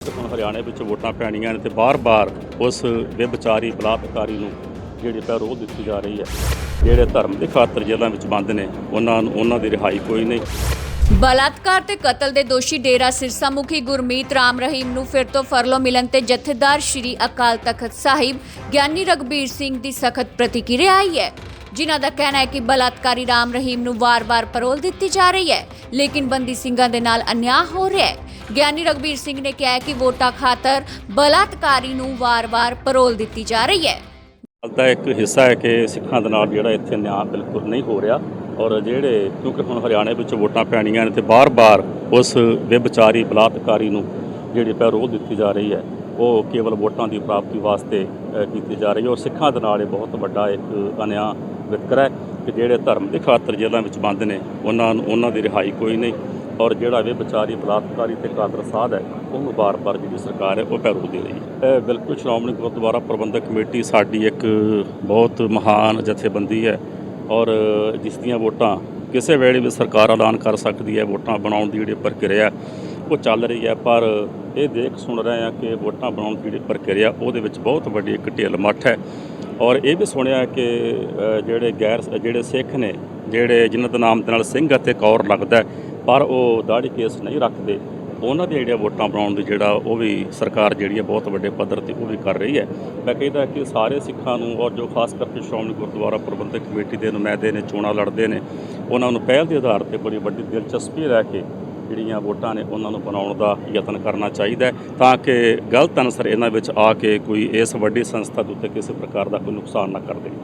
ਤੇ ਹੁਣ ਹਰਿਆਣੇ ਵਿੱਚ ਵੋਟਾਂ ਪੈਣੀਆਂ ਨੇ ਤੇ ਬਾਰ-ਬਾਰ ਉਸ ਵਿਭਚਾਰੀ ਬਲਾਤਕਾਰੀ ਨੂੰ ਜਿਹੜੀ ਪੈ ਰੋਹ ਦਿੱਤੀ ਜਾ ਰਹੀ ਹੈ, ਜਿਹੜੇ ਧਰਮ ਦੇ ਖਾਤਰ ਜੇਲ੍ਹਾਂ ਵਿੱਚ ਬੰਦ ਨੇ, ਉਹਨਾਂ ਨੂੰ, ਉਹਨਾਂ ਦੀ ਰਿਹਾਈ ਕੋਈ ਨਹੀਂ। ਬਲਾਤਕਾਰ ਤੇ ਕਤਲ ਦੇ ਦੋਸ਼ੀ ਡੇਰਾ ਸਿਰਸਾ ਮੁਖੀ ਗੁਰਮੀਤ ਰਾਮ ਰਹੀਮ ਨੂੰ ਫਿਰ ਤੋਂ ਫਰਲੋ ਮਿਲਣ ਤੇ ਜਥੇਦਾਰ ਸ਼੍ਰੀ ਅਕਾਲ ਤਖਤ ਸਾਹਿਬ, ਗਿਆਨੀ ਰਗਬੀਰ ਸਿੰਘ ਦੀ ਸਖਤ ਪ੍ਰਤੀਕਿਰਿਆ ਆਈ ਹੈ। ਜਿਨ੍ਹਾਂ ਦਾ ਕਹਿਣਾ ਹੈ ਕਿ ਬਲਾਤਕਾਰੀ ਰਾਮ ਰਹੀਮ ਨੂੰ ਵਾਰ-ਵਾਰ ਪਰੋਲ ਦਿੱਤੀ ਜਾ ਰਹੀ ਹੈ, ਲੇਕਿਨ ਬੰਦੀ ਸਿੰਘਾਂ ਦੇ ਨਾਲ ਅਨਿਆਂ ਹੋ ਰਿਹਾ ਹੈ। ਗਿਆਨੀ ਰਗਬੀਰ ਸਿੰਘ ਨੇ ਕਿਹਾ ਹੈ ਕਿ ਵੋਟਾਂ ਖਾਤਰ ਬਲਾਤਕਾਰੀ ਨੂੰ ਵਾਰ-ਵਾਰ ਪਰੋਲ ਦਿੱਤੀ ਜਾ ਰਹੀ ਹੈ। ਦਾ ਇੱਕ ਹਿੱਸਾ ਹੈ ਕਿ ਸਿੱਖਾਂ ਦੇ ਨਾਲ ਜਿਹੜਾ ਇੱਥੇ ਨਿਆਂ ਬਿਲਕੁਲ ਨਹੀਂ ਹੋ ਰਿਹਾ ਔਰ ਜਿਹੜੇ ਕਿਉਂਕਿ ਹੁਣ ਹਰਿਆਣੇ ਵਿੱਚ ਵੋਟਾਂ ਪੈਣੀਆਂ ਨੇ ਤੇ ਬਾਰ-ਬਾਰ ਉਸ ਵਿਭਚਾਰੀ ਬਲਾਤਕਾਰੀ ਨੂੰ ਜਿਹੜੀ ਪੈਰੋਲ ਦਿੱਤੀ ਜਾ ਰਹੀ ਹੈ, ਉਹ ਕੇਵਲ ਵੋਟਾਂ ਦੀ ਪ੍ਰਾਪਤੀ ਵਾਸਤੇ ਕੀਤੀ ਜਾ ਰਹੀ ਹੈ ਔਰ ਸਿੱਖਾਂ ਦੇ ਨਾਲ ਇਹ ਬਹੁਤ ਵੱਡਾ ਇੱਕ ਅਨਿਆਂ ਵਿਤਕਰਾ ਹੈ ਕਿ ਜਿਹੜੇ ਧਰਮ ਦੇ ਖਾਤਰ ਜੇਲ੍ਹਾਂ ਵਿੱਚ ਬੰਦ ਨੇ, ਉਹਨਾਂ ਨੂੰ ਉਹਨਾਂ ਦੀ ਰਿਹਾਈ ਕੋਈ ਨਹੀਂ। ਔਰ ਜਿਹੜਾ ਵਿਭਚਾਰੀ ਬਲਾਤਕਾਰੀ ਤੇ ਕਾਦਰ ਸਾਧ ਹੈ, ਉਹਨੂੰ ਬਾਰ-ਬਾਰ ਜਿਹੜੀ ਸਰਕਾਰ ਹੈ, ਉਹ ਪੈਰੋ ਦੇ ਰਹੀ ਹੈ। ਇਹ ਬਿਲਕੁਲ ਸ਼੍ਰੋਮਣੀ ਗੁਰਦੁਆਰਾ ਪ੍ਰਬੰਧਕ ਕਮੇਟੀ ਸਾਡੀ ਇੱਕ ਬਹੁਤ ਮਹਾਨ ਜਥੇਬੰਦੀ ਹੈ ਔਰ ਜਿਸ ਦੀਆਂ ਵੋਟਾਂ ਕਿਸੇ ਵੇਲੇ ਵੀ ਸਰਕਾਰ ਐਲਾਨ ਕਰ ਸਕਦੀ ਹੈ, ਵੋਟਾਂ ਬਣਾਉਣ ਦੀ ਜਿਹੜੀ ਪ੍ਰਕਿਰਿਆ, ਉਹ ਚੱਲ ਰਹੀ ਹੈ। ਪਰ ਇਹ ਦੇਖ ਸੁਣ ਰਹੇ ਹਾਂ ਕਿ ਵੋਟਾਂ ਬਣਾਉਣ ਦੀ ਜਿਹੜੀ ਪ੍ਰਕਿਰਿਆ, ਉਹਦੇ ਵਿੱਚ ਬਹੁਤ ਵੱਡੀ ਇੱਕ ਢਿੱਲ ਮੱਠ ਹੈ। ਔਰ ਇਹ ਵੀ ਸੁਣਿਆ ਕਿ ਜਿਹੜੇ ਗੈਰ, ਜਿਹੜੇ ਸਿੱਖ ਨੇ, ਜਿਹੜੇ ਜਿਨ੍ਹਾਂ ਦਾ ਨਾਮ ਦੇ ਨਾਲ ਸਿੰਘ ਅਤੇ ਕੌਰ ਲੱਗਦਾ ਪਰ ਉਹ ਦਾੜੀ ਕੇਸ ਨਹੀਂ ਰੱਖਦੇ। ਉਹਨਾਂ ਦੀਆਂ ਜਿਹੜੀਆਂ ਵੋਟਾਂ ਬਣਾਉਣ ਦੀ ਜਿਹੜਾ ਉਹ ਵੀ ਸਰਕਾਰ ਜਿਹੜੀ ਹੈ ਬਹੁਤ ਵੱਡੇ ਪੱਧਰ ਤੇ ਉਹ ਵੀ ਕਰ ਰਹੀ ਹੈ। ਮੈਂ ਕਹਿੰਦਾ ਕਿ ਸਾਰੇ ਸਿੱਖਾਂ ਨੂੰ ਔਰ ਜੋ ਖਾਸ ਕਰਕੇ ਸ਼੍ਰੋਮਣੀ ਗੁਰਦੁਆਰਾ ਪ੍ਰਬੰਧਕ ਕਮੇਟੀ ਦੇ ਨੁਮਾਇੰਦੇ ਨੇ, ਚੋਣਾਂ ਲੜਦੇ ਨੇ, ਉਹਨਾਂ ਨੂੰ ਪਹਿਲ ਦੇ ਆਧਾਰ ਤੇ ਬੜੀ ਵੱਡੀ ਦਿਲਚਸਪੀ ਲੈ ਕੇ ਜਿਹੜੀਆਂ ਵੋਟਾਂ ਨੇ ਉਹਨਾਂ ਨੂੰ ਬਣਾਉਣ ਦਾ ਯਤਨ ਕਰਨਾ ਚਾਹੀਦਾ ਤਾਂ ਕਿ ਗਲਤ ਅਨਸਰ ਇਹਨਾਂ ਵਿੱਚ ਆ ਕੇ ਕੋਈ ਇਸ ਵੱਡੀ ਸੰਸਥਾ ਦੇ ਉੱਤੇ ਕਿਸੇ ਪ੍ਰਕਾਰ ਦਾ ਕੋਈ ਨੁਕਸਾਨ ਨਾ ਕਰ ਦੇਣ।